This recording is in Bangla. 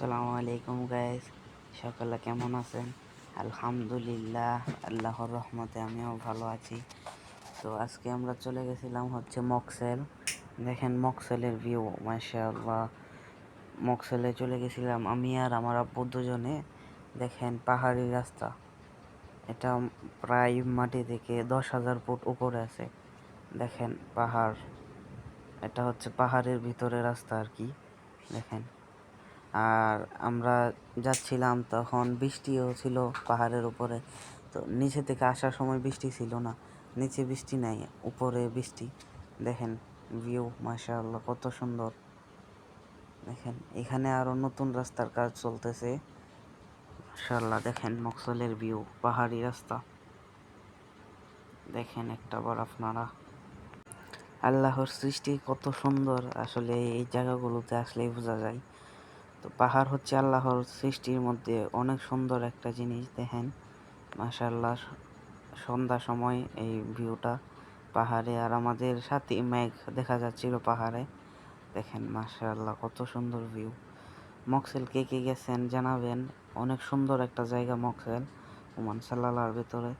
আসসালামু আলাইকুম গাইস সকালে কেমন আছেন? আলহামদুলিল্লাহ, আল্লাহর রহমতে আমিও ভালো আছি। তো আজকে আমরা চলে গেছিলাম হচ্ছে মকসেল। দেখেন মকসেলের ভিউ মাশাআল্লাহ। মকসেলে চলে গেছিলাম আমি আর আমার আব্বু দুজনে। দেখেন পাহাড়ি রাস্তা। এটা প্রায় মাটি থেকে দশ হাজার ফুট উপরে আছে। দেখেন পাহাড়। এটা হচ্ছে পাহাড়ের ভিতরে রাস্তা আর কি। দেখেন। আর আমরা যাচ্ছিলাম তখন বৃষ্টিও ছিল পাহাড়ের উপরে। তো নিচে থেকে আসার সময় বৃষ্টি ছিল না। নিচে বৃষ্টি নাই, উপরে বৃষ্টি। দেখেন ভিউ মাশাআল্লাহ, কত সুন্দর। দেখেন, এখানে আরও নতুন রাস্তার কাজ চলতেছে। মাশাআল্লাহ, দেখেন মকসলের ভিউ পাহাড়ি রাস্তা। দেখেন একটা বার আপনারা। আল্লাহর সৃষ্টি কত সুন্দর। আসলে এই জায়গাগুলোতে আসলেই বোঝা যায়। তো পাহাড় হচ্ছে আল্লাহর সৃষ্টির মধ্যে অনেক সুন্দর একটা জিনিস, দেখেন। মাশাল্লাহ সন্ধ্যা সময় এই ভিউটা পাহাড়ে। আর আমাদের সাথে মেঘ দেখা যাচ্ছিল পাহাড়ে। দেখেন মাশাল্লাহ কত সুন্দর ভিউ। মকসেল কে কে গেছেন জানাবেন। অনেক সুন্দর একটা জায়গা মকসেল, ওমান সাল্লাহর ভেতরে।